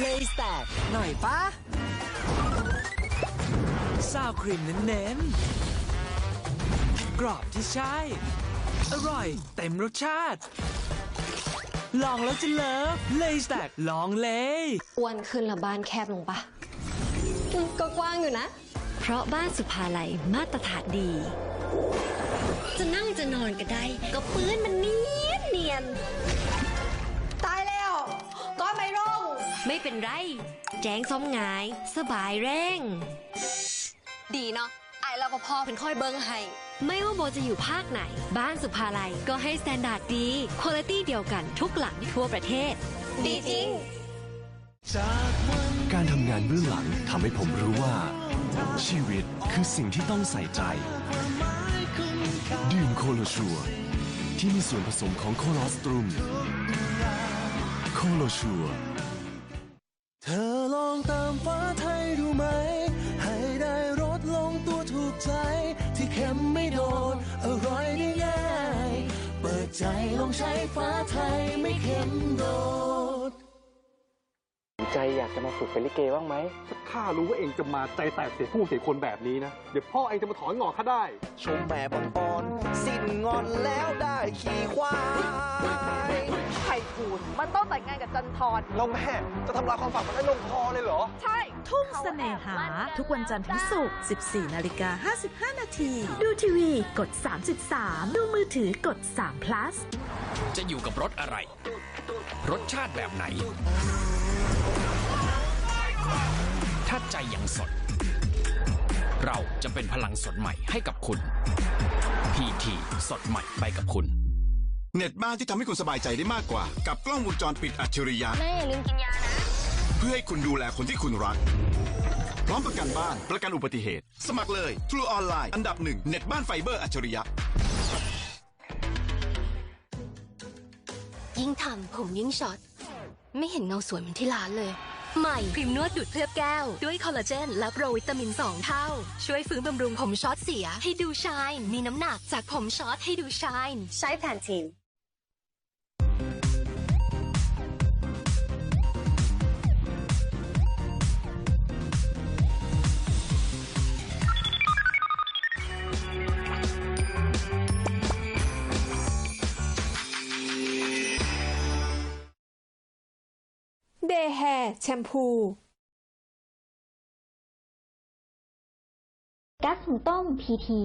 เลยแตกหน่อยปะซาวครีมเน้นๆ กรอบที่ใช่ อร่อยเต็มรสชาติ ลองแล้วจะเลิฟเลยแตกลองเลยอ้วนขึ้นละบ้านแคบลงปะก็กว้างอยู่นะ เพราะบ้านสุภาลัยมาตรฐานดี จะนั่งจะนอนก็ได้ ก็ปื้นมันเนียนเนียน เป็นไร แจ้งซ้อมงาย สบายแรงดีเนาะไอ้รปภเป็นค่อยเบิ้งให้ ไม่ว่าโบจะอยู่ภาคไหน บ้านสุภาลัยก็ให้สแตนดาร์ดดีคุณภาพเดียวกันทุกหลังทั่วประเทศ ดีจริง การทำงานเบื้องหลังทำให้ผมรู้ว่า ชีวิตคือสิ่งที่ต้องใส่ใจ ดื่มโคโลชัว ที่มีส่วนผสมของโคลอสตรุม โคโลชัว เธอลองตามฟ้าไทยดูไหม ให้ได้รสลงตัวถูกใจ ที่เค็มไม่โดน อร่อยได้ง่าย เปิดใจลองใช้ฟ้าไทยไม่เค็มโดดใจอยากจะมาฝึกเป็นลิเกบ้างไหมข้ารู้ว่าเองจะมาใจแตกเสียผู้เสียคนแบบนี้นะ เดี๋ยวพ่อเองจะมาถอนงอกข้าได้ ชมแม่บอลบอลสิ้นงอนแล้วได้ขี่ควาย จันทรแล้วแม่จะทำลายความฝันมันได้ลงคอเลยเหรอ ใช่ทุ่งเสน่หา ทุกวันจันทร์ถึงศุกร์ 14 นาฬิกา 55 นาที ดูทีวีกด 33 ดูมือถือกด3 plus จะอยู่กับรถอะไร รสชาติแบบไหน ถ้าใจยังสด เราจะเป็นพลังสดใหม่ให้กับคุณพีทีสดใหม่ไปกับคุณ เน็ตบ้านที่ทำให้คุณสบายใจได้มากกว่า กับกล้องวงจรปิดอัจฉริยะ แม่อย่าลืมกินยานะ เพื่อให้คุณดูแลคนที่คุณรัก พร้อมประกันบ้านประกันอุบัติเหตุ สมัครเลย True Online อันดับหนึ่งเน็ตบ้านไฟเบอร์อัจฉริยะ ยิ่งทำผมยิ่งช็อต ไม่เห็นเงาสวยเหมือนที่ร้านเลย ใหม่ครีมนวดดูดเคลือบแก้ว ด้วยคอลลาเจน และโปรวิตามิน 2 เท่า ช่วยฟื้นบำรุงผมช็อตเสีย ให้ดูชาย มีน้ำหนักจากผมช็อตให้ดูชาย ใช้แผนทีน เดย์แฮร์แชมพู กัสหุงต้มพีที